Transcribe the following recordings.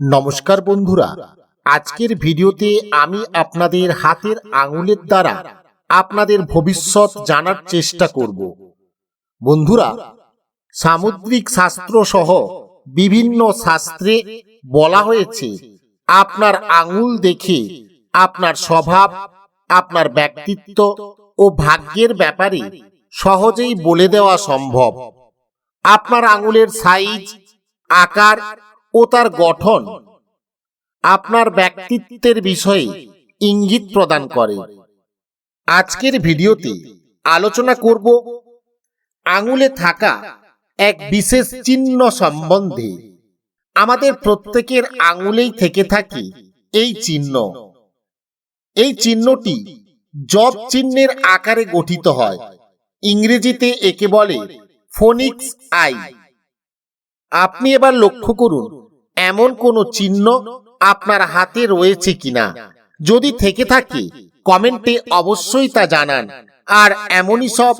নমস্কার বন্ধুরা, আজকের ভিডিওতে আমি আপনাদের হাতের আঙুলের দ্বারা আপনাদের ভবিষ্যৎ জানার চেষ্টা করব। বন্ধুরা, সামুদ্রিক শাস্ত্র সহ বিভিন্ন শাস্ত্রে বলা হয়েছে, আপনার আঙুল দেখে আপনার স্বভাব, আপনার ব্যক্তিত্ব ও ভাগ্যের ব্যাপারে সহজেই বলে দেওয়া সম্ভব। আপনার আঙুলের সাইজ আকার ও তার গঠন আপনার ব্যক্তিত্বের বিষয়ে ইঙ্গিত প্রদান করে। আজকের ভিডিওতে আলোচনা করব আঙুলে থাকা এক বিশেষ চিহ্ন সম্বন্ধে। আমাদের প্রত্যেকের আঙুলেই থেকে থাকে এই চিহ্ন। এই চিহ্নটি জব চিহ্নের আকারে গঠিত হয়। ইংরেজিতে একে বলে ফোনিক্স আই। আপনি এবার লক্ষ্য করুন। এমন কোনো চিহ্ন আপনার হাতে রয়েছে কিনা? যদি থেকে থাকে, কমেন্টে অবশ্যই তা জানান। আর এমনই সব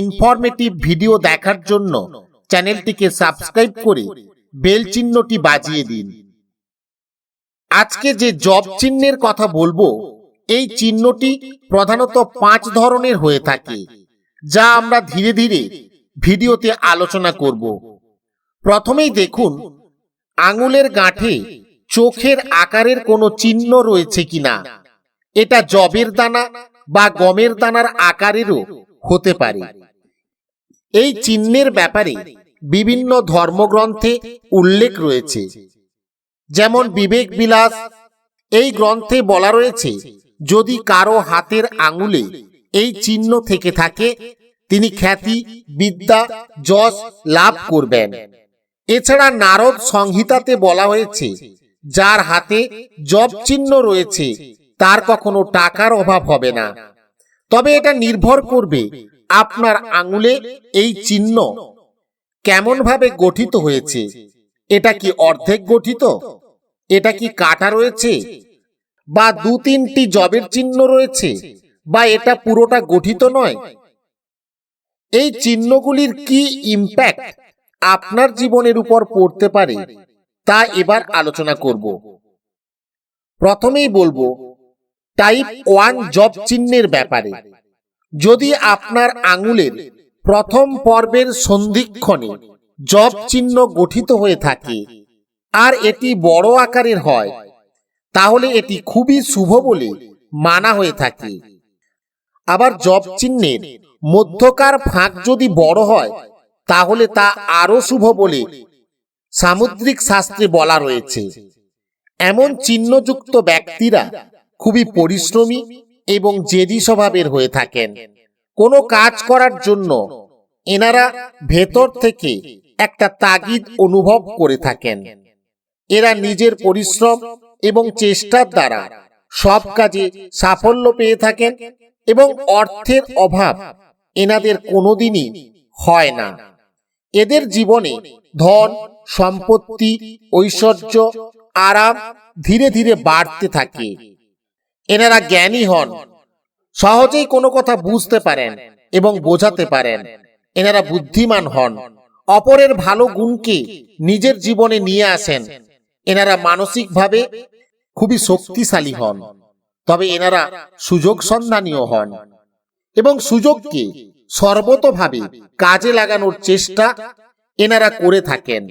ইনফরমেটিভ ভিডিও দেখার জন্য চ্যানেলটিকে সাবস্ক্রাইব করে বেল চিহ্নটি বাজিয়ে দিন। আজকে যে জব চিহ্নের কথা বলব, এই চিহ্নটি প্রধানত পাঁচ ধরনের হয়ে থাকে, যা আমরা ধীরে ধীরে ভিডিওতে আলোচনা করব। প্রথমেই দেখুন আঙুলের গাঁঠে চোখের আকারের কোনো চিহ্ন রয়েছে কিনা? এটা জবের দানা বা গমের দানার আকারেরও হতে পারে। এই চিহ্নের ব্যাপারে বিভিন্ন ধর্মগ্রন্থে উল্লেখ রয়েছে। যেমন বিবেক বিলাস, এই গ্রন্থে বলা রয়েছে, যদি কারও হাতের আঙুলে এই চিহ্ন থেকে থাকে, তিনি খ্যাতি, বিদ্যা, যশ লাভ করবেন। এছাড়া নারদ সংহিতাতে বলা হয়েছে, যার হাতে জব চিহ্ন রয়েছে, তার কখনো টাকার অভাব হবে না। তবে এটা নির্ভর করবে আপনার আঙুলে এই চিহ্ন কেমন ভাবে গঠিত হয়েছে। এটা কি অর্ধেক গঠিত? এটা কি কাটা রয়েছে? বা দু তিনটি জবের চিহ্ন রয়েছে? বা এটা পুরোটা গঠিত নয়? এই চিহ্নগুলির কি ইম্প্যাক্ট আপনার জীবনের উপর পড়তে পারে, তা এবার আলোচনা করব। প্রথমেই বলব টাইপ ওয়ান জব চিহ্নের ব্যাপারে। যদি আপনার আঙুলের প্রথম পর্বের সন্ধিক্ষণে জব চিহ্ন গঠিত হয়ে থাকে আর এটি বড় আকারের হয়, তাহলে এটি খুবই শুভ বলে মানা হয়ে থাকে। আবার জব চিহ্নের মধ্যকার ফাঁক যদি বড় হয় তাহলে তা আরও শুভ বলে সামুদ্রিক শাস্ত্রে বলা রয়েছে। এমন চিহ্নযুক্ত ব্যক্তিরা খুবই পরিশ্রমী এবং জেদি স্বভাবের হয়ে থাকেন। কোনো কাজ করার জন্য এনারা ভেতর থেকে একটা তাগিদ অনুভব করে থাকেন। এরা নিজের পরিশ্রম এবং চেষ্টার দ্বারা সব কাজে সাফল্য পেয়ে থাকেন এবং অর্থের অভাব এনাদের কোনোদিনই হয় না। এদের জীবনে ধন, সম্পত্তি, ঐশ্বর্য, আরাম ধীরে ধীরে বাড়তে থাকে। এনারা জ্ঞানী হন, সহজেই কোনো কথা বুঝতে পারেন এবং বোঝাতে পারেন। এনারা বুদ্ধিমান হন, অপরের ভালো গুণকে নিজের জীবনে নিয়ে আসেন। এনারা মানসিকভাবে খুবই শক্তিশালী হন, তবে এনারা সুযোগ সন্ধানীয় হন এবং সুযোগকে সর্বতভাবে কাজে লাগানোর চেষ্টা এনারা করে থাকেন।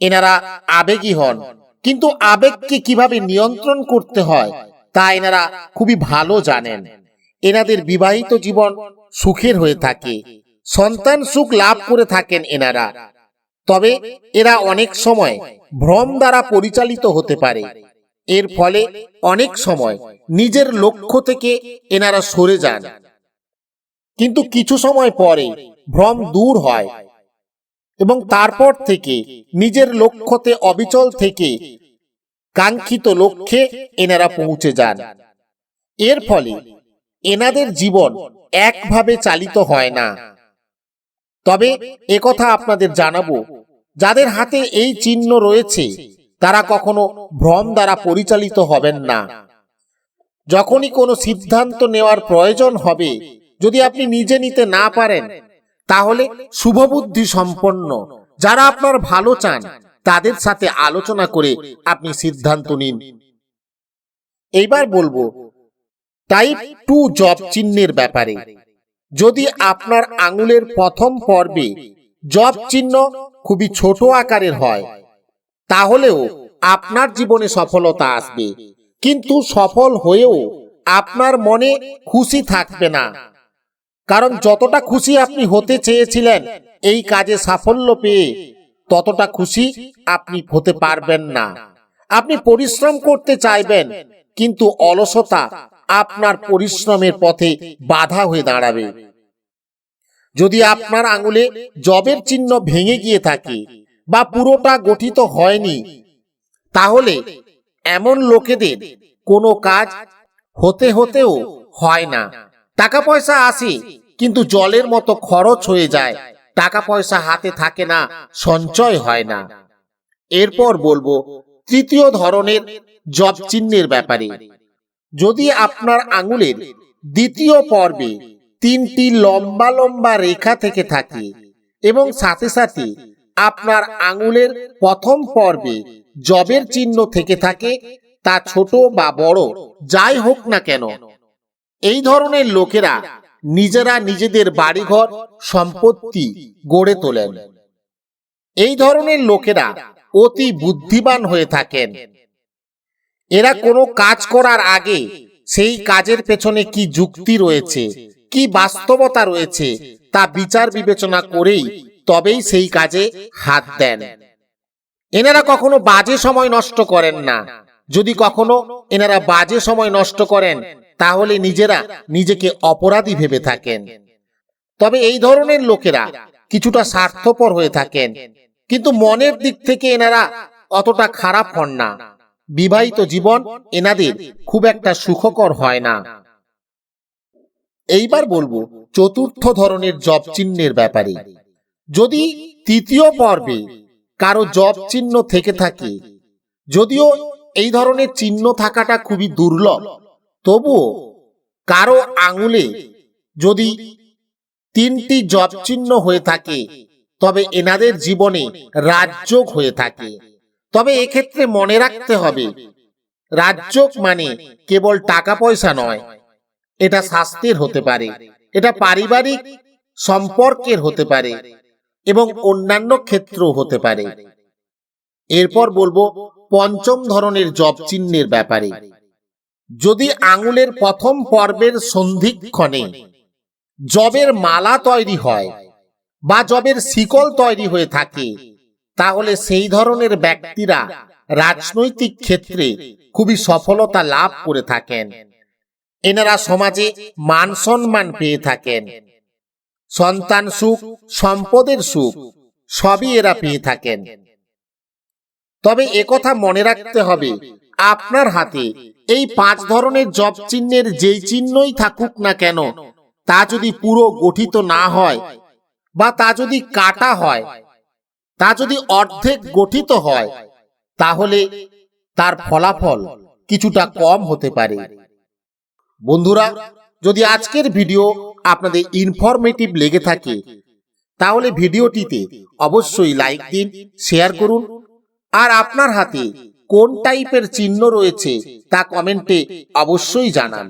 এনারা আবেগী হন। কিন্তু আবেগকে কীভাবে নিয়ন্ত্রণ করতে হয়, তা এনারা খুবই ভালো জানেন। এনাদের বিবাহিত জীবন সুখের হয়ে থাকে, সন্তান সুখ লাভ করে থাকেন এনারা। তবে এরা অনেক সময় ভ্রম দ্বারা পরিচালিত হতে পারে। এর ফলে অনেক সময় নিজের লক্ষ্য থেকে এনারা সরে যান। কিন্তু কিছু সময় পরে ভ্রম দূর হয় এবং তারপর থেকে নিজের লক্ষ্যতে অবিচল থেকে কাঙ্ক্ষিত লক্ষ্যে এনারা পৌঁছে যান। এর ফলে এনাদের জীবন একভাবে চালিত হয় না। তবে একথা আপনাদের জানাব, যাদের হাতে এই চিহ্ন রয়েছে, তারা কখনো ভ্রম দ্বারা পরিচালিত হবেন না। যখনই কোনো সিদ্ধান্ত নেওয়ার প্রয়োজন হবে যদি আপনি নিজে নিতে না পারেন, তাহলে শুভবুদ্ধি সম্পন্ন। যারা আপনার ভালো চান, তাদের সাথে আলোচনা করে আপনি সিদ্ধান্ত নিন। এইবার বলব টাইপ টু জব চিহ্নের ব্যাপারে। যদি আপনার আঙুলের প্রথম পর্বে জব চিহ্ন খুবই ছোট আকারের হয়, তাহলেও আপনার জীবনে সফলতা আসবে। কিন্তু সফল হয়েও আপনার মনে খুশি থাকবে না। কারণ যতটা খুশি আপনি হতে চেয়েছিলেন, এই কাজে সাফল্য পেয়ে ততটা খুশি আপনি হতে পারবেন না। আপনি পরিশ্রম করতে চাইবেন, কিন্তু অলসতা আপনার পরিশ্রমের পথে বাধা হয়ে দাঁড়াবে। যদি আপনার আঙুলে জবের চিহ্ন ভেঙে গিয়ে থাকে বা পুরোটা গঠিত হয়নি, তাহলে এমন লোকেদের কোনো কাজ হতে হতেও হয় না। টাকা পয়সা আসে, কিন্তু জলের মতো খরচ হয়ে যায়। টাকা পয়সা হাতে থাকে না, সঞ্চয় হয় না। এরপর বলব, তৃতীয় ধরনের জব চিহ্নের ব্যাপারে। যদি আপনার আঙুলের দ্বিতীয় পর্বে তিনটি লম্বা লম্বা রেখা থেকে থাকে এবং সাথে সাথে আপনার আঙুলের প্রথম পর্বে জবের চিহ্ন থেকে থাকে, তা ছোট বা বড়, যাই হোক না কেন এই ধরনের লোকেরা নিজেরা নিজেদের বাড়িঘর, সম্পত্তি গড়ে তোলেন। এই ধরনের লোকেরা অতি বুদ্ধিমান হয়ে থাকেন। এরা কোনো কাজ করার আগে সেই কাজের পেছনে কি যুক্তি রয়েছে, কি বাস্তবতা রয়েছে, তা বিচার বিবেচনা করেই তবেই সেই কাজে হাত দেন। এনারা কখনো বাজে সময় নষ্ট করেন না। যদি কখনো এনারা বাজে সময় নষ্ট করেন তাহলে নিজেরা নিজেকে অপরাধী ভেবে থাকেন। তবে এই ধরনের লোকেরা কিছুটা স্বার্থপর হয়ে থাকেন। কিন্তু মনের দিক থেকে এনারা অতটা খারাপ হন না। বিবাহিত জীবন এনাদের খুব একটা সুখকর হয় না। এইবার বলব, চতুর্থ ধরনের জব চিহ্নের ব্যাপারে। যদি তৃতীয় পর্বে কারও জব চিহ্ন থেকে থাকে, যদিও এই ধরনের চিহ্ন থাকাটা খুবই দুর্লভ তবুও কারও আঙুলে যদি তিনটি জব চিহ্ন হয়ে থাকে, তবে এনাদের জীবনে রাজযোগ হয়ে থাকে। তবে এক্ষেত্রে মনে রাখতে হবে, রাজযোগ মানে কেবল টাকা পয়সা নয়, এটা স্বাস্থ্যের হতে পারে, এটা পারিবারিক সম্পর্কের হতে পারে এবং অন্যান্য ক্ষেত্রেও হতে পারে। এরপর বলব, পঞ্চম ধরনের জব চিহ্নের ব্যাপারে। যদি আঙুলের প্রথম পর্বের সন্ধিক্ষণে জবের মালা তৈরি হয় বা জবের শিকল তৈরি হয়ে থাকে, তাহলে সেই ধরনের ব্যক্তিরা রাজনৈতিক ক্ষেত্রে খুবই সফলতা লাভ করে থাকেন। এনারা সমাজে মান সম্মান পেয়ে থাকেন। সন্তান সুখ, সম্পদের সুখ সবই এরা পেয়ে থাকেন। তবে একথা মনে রাখতে হবে আপনার হাতে এই পাঁচ ধরনের জব চিহ্নের যেই চিহ্নই থাকুক না কেন, তা যদি পুরো গঠিত না হয় বা তা যদি কাটা হয়, তা যদি অর্ধেক গঠিত হয়, তাহলে তার ফলাফল কিছুটা কম হতে পারে। বন্ধুরা, যদি আজকের ভিডিও আপনাদের ইনফরমেটিভ লেগে থাকে, তাহলে ভিডিওটিতে অবশ্যই লাইক দিন শেয়ার করুন, আর আপনার হাতে কোন টাইপের চিহ্ন রয়েছে তা কমেন্টে অবশ্যই জানান।